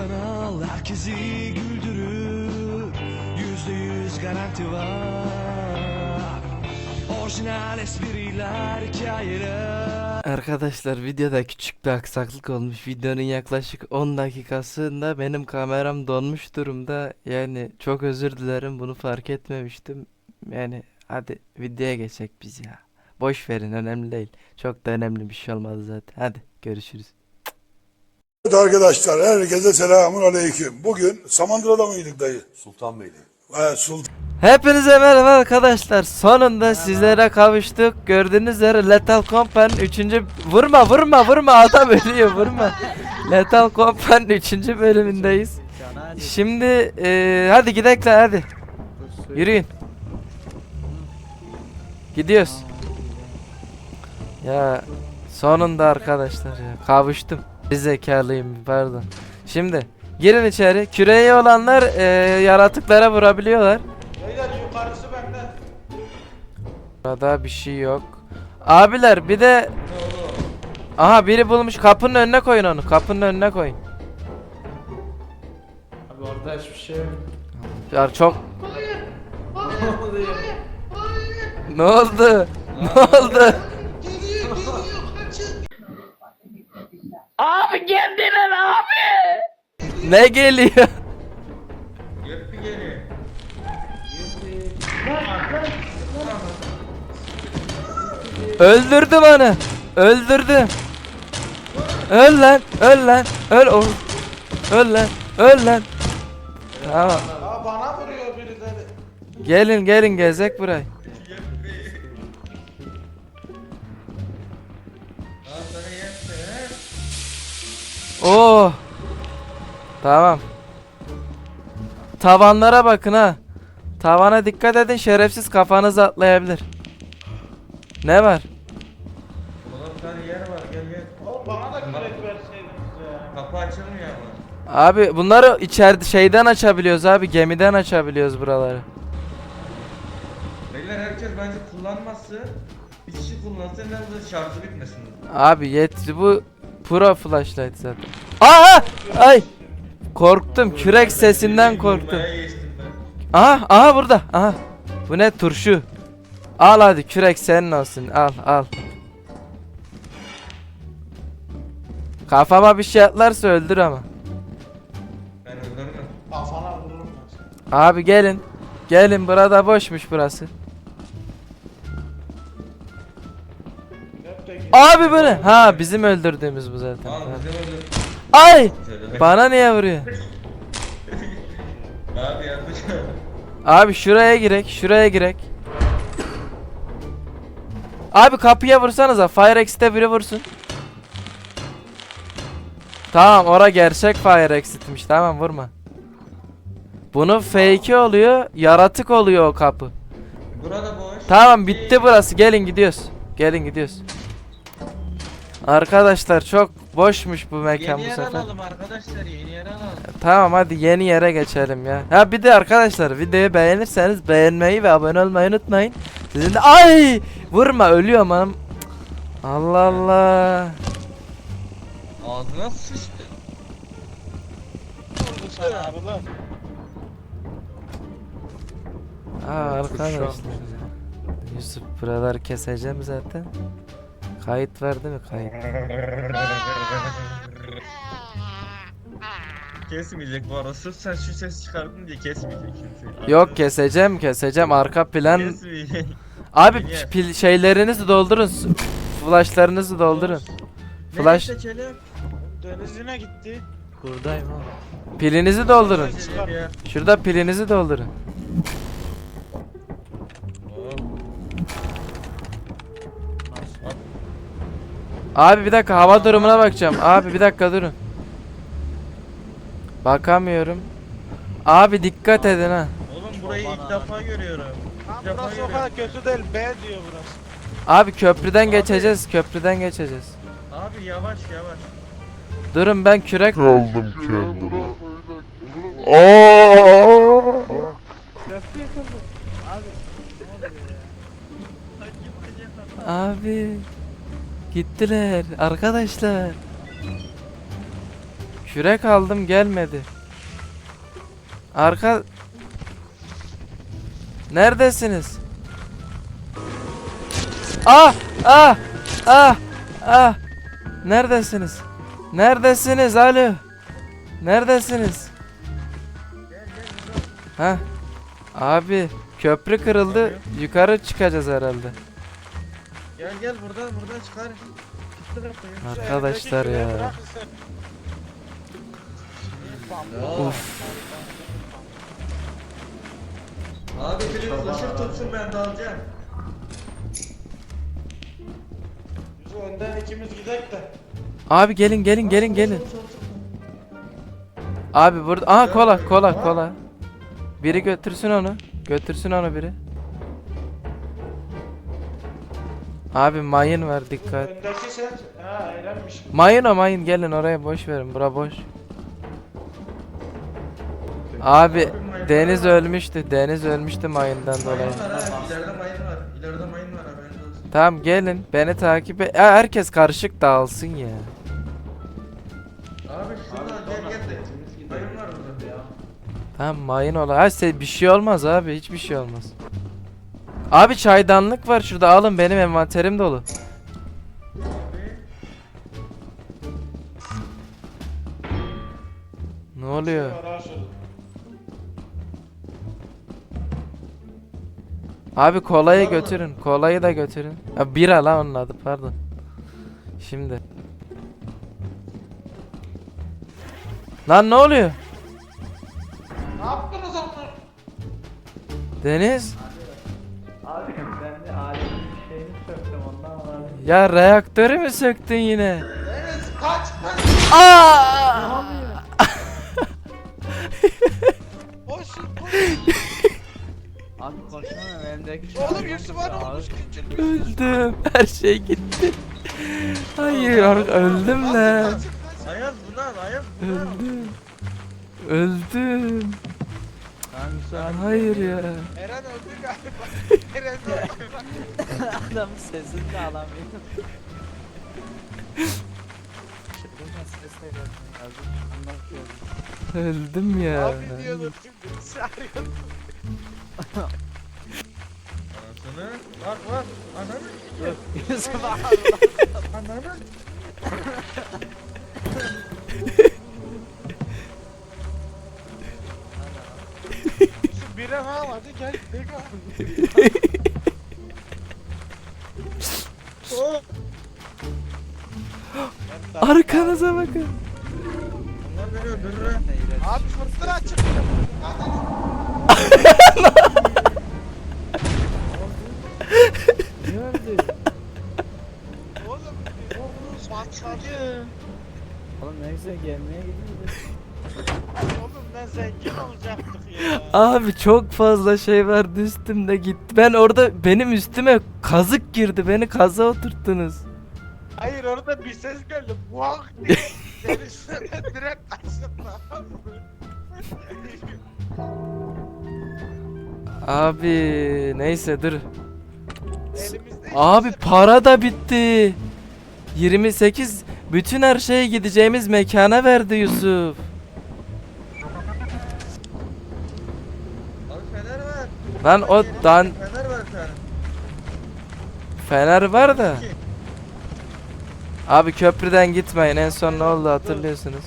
kanal herkesi güldürür Yüzde yüz garanti var Orijinal espriler, hikayeler Arkadaşlar videoda küçük bir aksaklık olmuş. Videonun yaklaşık 10 dakikasında benim kameram donmuş durumda. Yani çok özür dilerim bunu fark etmemiştim. Yani hadi videoya geçecek biz ya. Boş verin önemli değil. Çok da önemli bir şey olmadı zaten. Hadi görüşürüz. Evet arkadaşlar herkese selamun aleyküm. Bugün Samandıra'da mıydık dayı? Sultanbeyli. Evet Sultan. Hepinize merhaba arkadaşlar. Sonunda sizlere kavuştuk. Gördüğünüz üzere Lethal Company 3. Vurma vurma vurma adam ölüyor vurma. Lethal Company 3. bölümündeyiz. Şimdi eee, hadi gidelim lan, hadi. Yürüyün. Gidiyoruz. Ya sonunda arkadaşlar ya kavuştum. Bir zekalıyım pardon. Şimdi girin içeri. Küreği olanlar eee, yaratıklara vurabiliyorlar. Burada bir şey yok. Abiler bir de Aha biri bulmuş kapının önüne koyun onu. Kapının önüne koyun. Abi orada hiçbir şey yok. Ya çok Ne oldu? Ne oldu? Abi kendine abi. Ne geliyor? Öldürdüm onu. Öldürdüm. Öl lan, öl lan, öl o. Öl lan, öl lan. Tamam. Aa bana vuruyor birileri. Gelin gelin gezek burayı. Oo. Tamam. Tavanlara bakın ha. Tavana dikkat edin şerefsiz kafanız atlayabilir. Ne var? Oğlum bir tane yer var gel gel. Oğlum bana da kürek verseydiniz ya. Kapı açılmıyor ama. Abi bunları içeride şeyden açabiliyoruz abi gemiden açabiliyoruz buraları. Beyler herkes bence kullanması. Bir kişi kullansın en azından şarjı bitmesin. Abi yetti bu pro flashlight zaten. Aa! Ay! Korktum kürek sesinden korktum. Bayağı geçtim ben. Aha aha burada. Aha. Bu ne turşu? Al hadi kürek senin olsun. Al al. Kafama bir şey atlarsa öldür ama. Ben öldürmem. Kafana vururum. Abi gelin. Gelin burada boşmuş burası. Abi ne? Ha bizim öldürdüğümüz bu zaten. Bize öldür. Ay! Bana niye vuruyor? Abi yanlış. Abi şuraya girek, şuraya girek. Abi kapıya vursanıza. Fire Exit'e biri vursun. Tamam ora gerçek Fire Exit'miş. Tamam vurma. Bunun fake'i oluyor. Yaratık oluyor o kapı. Burada boş. Tamam bitti burası. Gelin gidiyoruz. Gelin gidiyoruz. Arkadaşlar çok boşmuş bu mekan Yeni bu yer sefer. alalım arkadaşlar yeni yer alalım. Tamam hadi yeni yere geçelim ya. Ha bir de arkadaşlar videoyu beğenirseniz beğenmeyi ve abone olmayı unutmayın. Sizin de ay vurma ölüyorum hanım. Allah Allah. Ağzına sıçtı. vurdu sana abi lan. Aa arkadaşlar. Yusuf buraları keseceğim zaten. Kayıt var değil mi kayıt? Kesmeyecek bu arada. Sırf sen şu ses çıkardın diye kesmeyecek kimse. Yok keseceğim keseceğim arka plan. Kesmeyecek. Abi Niye? pil şeylerinizi doldurun. Flashlarınızı doldurun. Flash Nereye seçelim? Denizine gitti. buradayım oğlum. Pilinizi doldurun. Şurada pilinizi doldurun. Abi bir dakika hava durumuna bakacağım. Abi bir dakika durun. Bakamıyorum. Abi dikkat edin ha. Oğlum burayı ilk defa görüyorum. İlk defa burası o görüyorum. kadar kötü değil. B diyor burası. Abi köprüden geçeceğiz. Köprüden geçeceğiz. Abi yavaş yavaş. Durun ben kürek Köprü yıkıldı. Abi. Abi gittiler arkadaşlar. Kürek aldım gelmedi. Arka Neredesiniz? Ah! Ah! Ah! Ah! Neredesiniz? Neredesiniz? Alo. Neredesiniz? Ha? Abi köprü kırıldı. Yukarı çıkacağız herhalde. Gel gel buradan buradan çıkar. Arkadaşlar ya. sen. Uf. Abi biri ışık tutsun ben dalacağım. Biz önden ikimiz gidek de. Abi gelin gelin gelin gelin. Abi burada aha kola kola kola. Biri götürsün onu. Götürsün onu biri. Abi mayın var dikkat. Öndeki sen. Ha eğlenmiş. Mayın o mayın gelin oraya boş verin bura boş. Abi Deniz ölmüştü. Deniz ölmüştü mayından dolayı. Mayın var ha. İleride mayın var. İleride mayın var haberiniz olsun. Tamam gelin beni takip et. Ya herkes karışık dağılsın ya. Abi şurada gel gel de. Mayın var burada. Ya. Tamam mayın ola. Ha se- bir şey olmaz abi hiçbir şey olmaz. Abi çaydanlık var şurada alın benim envanterim dolu. Ne oluyor? Abi kolayı Var mı? götürün. Kolayı da götürün. Ya bira lan onun adı pardon. Şimdi. Lan ne oluyor? Ne yaptınız onu? Deniz? Ya reaktörü mü söktün yine? Deniz kaç kaç. Aa! Abi konuşamıyorum elimdeki Oğlum Yusuf abi olmuş. Öldüm. Her şey gitti. Hayır ar- öldüm lan. Ayaz bunu al Ayaz bunu al. Öldüm. Öldüm. Hayır ya. Eren öldü galiba. Eren öldü. adamın sesini de alamıyorum. Öldüm ya. Abi diyorlar şimdi. Çağırıyor. Anasını. Bak bak. Ananı. Yusuf abi. Ananı. Bire ha hadi gel. Beka. Oh. Arkanıza bakın. Abi fırtına çıktı. Ben zengin olacaktık ya. Abi çok fazla şey vardı üstümde gitti. Ben orada benim üstüme kazık girdi. Beni kaza oturttunuz. Hayır orada bir ses geldi. Buak diye. Denizden direkt açtım lan. Abi neyse dur. Elimizde Abi hiçbir şey- para da bitti. 28 bütün her şeye gideceğimiz mekana verdi Yusuf. Abi fener var. Lan o dan Fener var bir tane. fener var da. Abi köprüden gitmeyin. En son ne oldu hatırlıyorsunuz.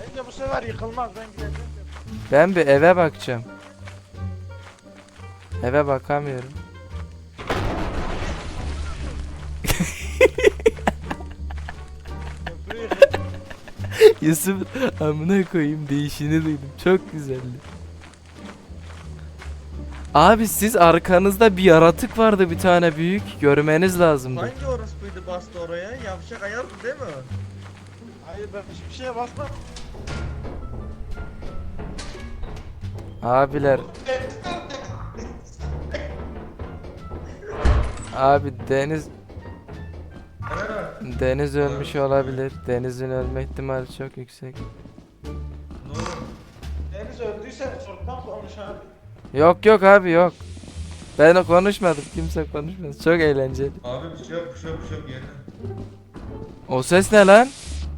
Bence bu sefer yıkılmaz ben gideceğim. Ben bir eve bakacağım. Eve bakamıyorum. Yusuf amına koyayım değişini duydum. Çok güzeldi. Abi siz arkanızda bir yaratık vardı bir tane büyük. Görmeniz lazımdı. Hangi orospuydu bastı oraya? Yavşak Ayaz'dı değil mi? Hayır ben hiçbir şeye basmadım. Abiler. Abi Deniz. Deniz ölmüş olabilir. Deniz'in ölme ihtimali çok yüksek. Deniz öldüyse sordan konuş abi. Yok yok abi yok. Ben o konuşmadım. Kimse konuşmadı. Çok eğlenceli. Abi bir şey yok bir şey yok bir şey yok yakın. O ses ne lan?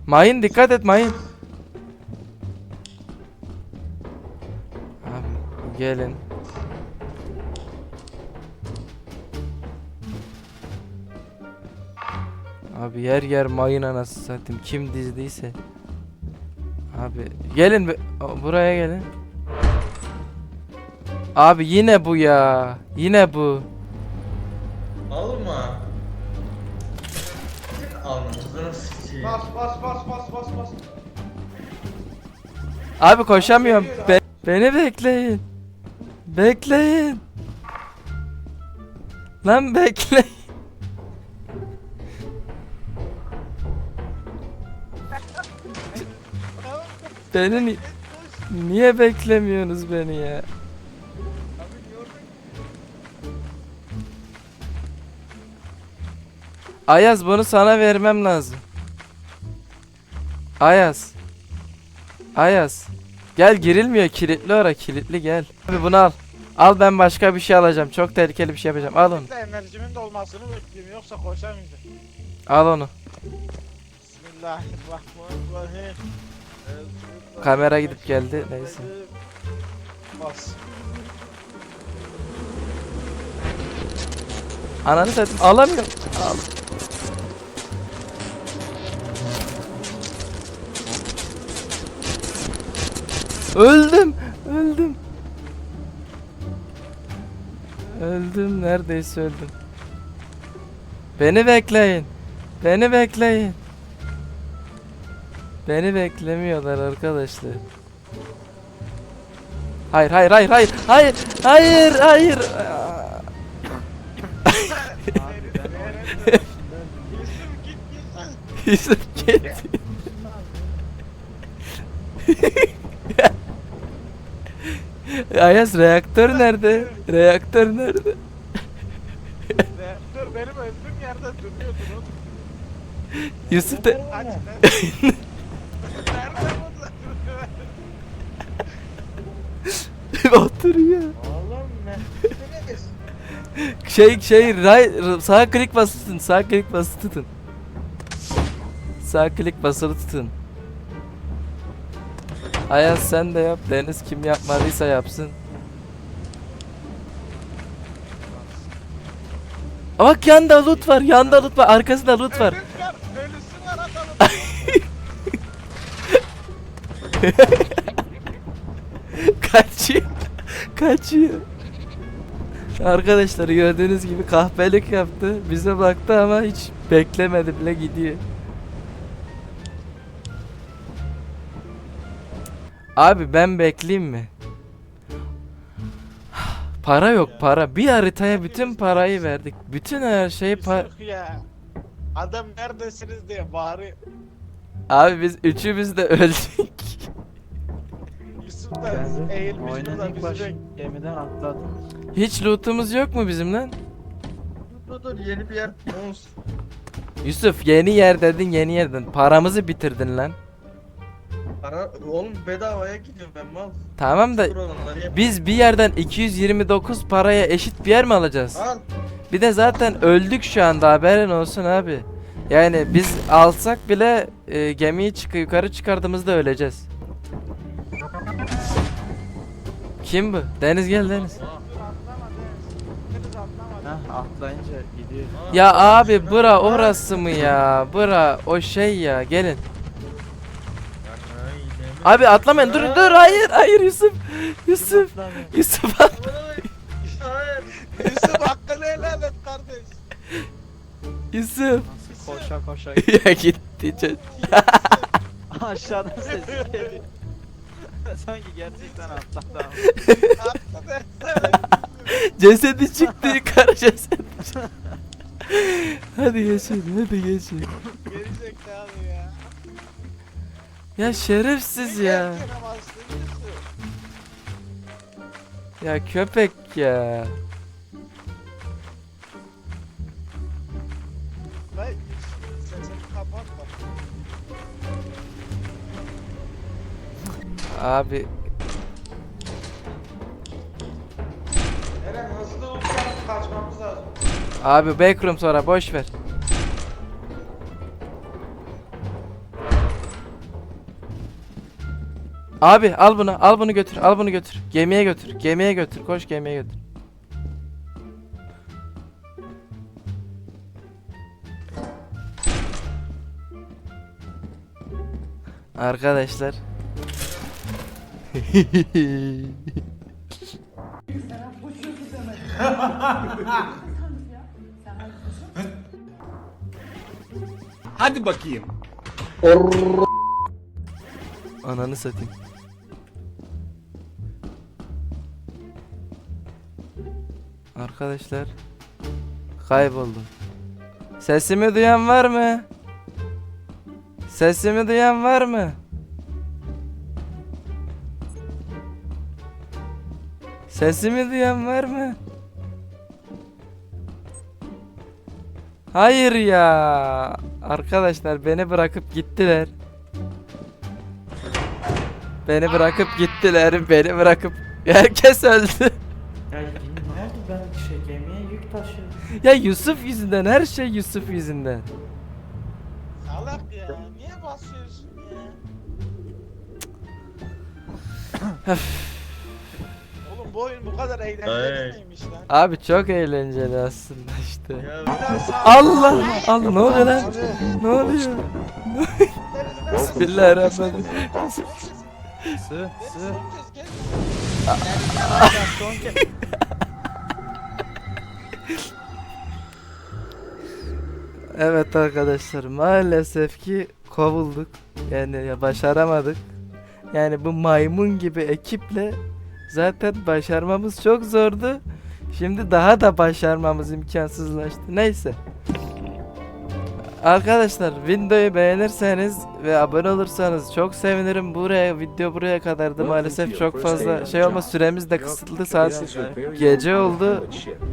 Mayın dikkat et mayın. Abi gelin. Abi yer yer mayın anası satayım. Kim dizdiyse. Abi gelin be- buraya gelin. Abi yine bu ya. Yine bu. Alma. Senin alnımızı sikeyim. Bas bas bas bas bas bas. Abi koşamıyorum. Be- beni bekleyin. Bekleyin. Lan bekleyin. beni ni- niye beklemiyorsunuz beni ya? Ayaz bunu sana vermem lazım. Ayaz. Ayaz. Gel girilmiyor kilitli ora kilitli gel. Abi bunu al. Al ben başka bir şey alacağım. Çok tehlikeli bir şey yapacağım. Al onu. Enerjimin dolmasını bekleyeyim yoksa koşamayacağım. Al onu. Bismillahirrahmanirrahim. Kamera gidip geldi, neyse. Bas. Ananı satayım alamıyorum. Al. Öldüm. Öldüm. Öldüm. Neredeyse öldüm. Beni bekleyin. Beni bekleyin. Beni beklemiyorlar arkadaşlar. Hayır hayır hayır hayır hayır hayır hayır. Yusuf Ayaz reaktör nerede? Reaktör nerede? Dur benim öldüğüm yerde duruyordun oğlum. Yusuf de Aç lan. Nerede bu? oturuyor. Oğlum ne? Şey şey right, sağ klik basılı tutun. Sağ klik basılı tutun. Sağ klik basılı tutun. Ayaz sen de yap. Deniz kim yapmadıysa yapsın. Bak yanda loot var. Yanda loot var. Arkasında loot var. Kaçıyor. Kaçıyor. Arkadaşlar gördüğünüz gibi kahpelik yaptı. Bize baktı ama hiç beklemedi bile gidiyor. Abi ben bekleyeyim mi? Para yok para. Bir haritaya bütün parayı verdik. Bütün her şeyi par... Yusuf ya. Adam neredesiniz diye bağırıyor. Abi biz üçümüz de öldük. Yusuf da eğilmiş burada bizi bek. gemiden atladım. Hiç lootumuz yok mu bizim lan? Dur dur yeni bir yer. Yusuf yeni yer dedin yeni yerden. Paramızı bitirdin lan. Para oğlum bedavaya gidiyorum ben mal. Tamam da biz bir yerden 229 paraya eşit bir yer mi alacağız? Al. Bir de zaten öldük şu anda haberin olsun abi. Yani biz alsak bile e, gemiyi çık yukarı çıkardığımızda öleceğiz. Kim bu? Deniz gel Deniz. Heh atlayınca gidiyor. Ya abi bura orası mı ya? Bura o şey ya gelin. Abi atlamayın dur dur hayır hayır Yusuf. Yusuf. Yusuf at. Hayır. Yusuf hakkını helal et kardeş. Yusuf. Koşa koşa. ya gitti çocuk. Aşağıdan ses geliyor. Sanki gerçekten atladı ama. Et. Cesedi çıktı yukarı cesedi. çıktı. hadi geçin hadi geçin. Ya. Şerefsiz ya. Ya köpek ya. Abi Eren hızlı uçalım kaçmamız lazım. abi backroom sonra boş ver. Abi al bunu al bunu götür al bunu götür. Gemiye götür gemiye götür koş gemiye götür. Arkadaşlar. Hadi bakayım. Ananı satayım. Arkadaşlar kayboldum. Sesimi duyan var mı? Sesimi duyan var mı? Sesimi duyan var mı? Hayır ya. Arkadaşlar beni bırakıp gittiler. Beni bırakıp gittiler. Beni bırakıp herkes öldü. Ben şey gemiye yük taşıyorum. ya Yusuf yüzünden her şey Yusuf yüzünden. Salak ya. Niye basıyorsun ya? Oğlum bu oyun bu kadar eğlenceli miymiş lan? Abi çok eğlenceli aslında işte. Sağ- Allah Allah ne oluyor lan? Ne oluyor? Bismillahirrahmanirrahim. Sığ, sığ. Evet arkadaşlar maalesef ki kovulduk. Yani ya başaramadık. Yani bu maymun gibi ekiple zaten başarmamız çok zordu. Şimdi daha da başarmamız imkansızlaştı. Neyse. Arkadaşlar videoyu beğenirseniz ve abone olursanız çok sevinirim. Buraya video buraya kadardı maalesef çok fazla şey olma süremiz de kısıtlı saat gece oldu.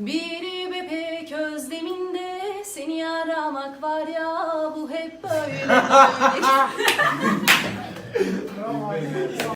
Bir bebek özleminde seni aramak var ya Bu hep böyle. Böyle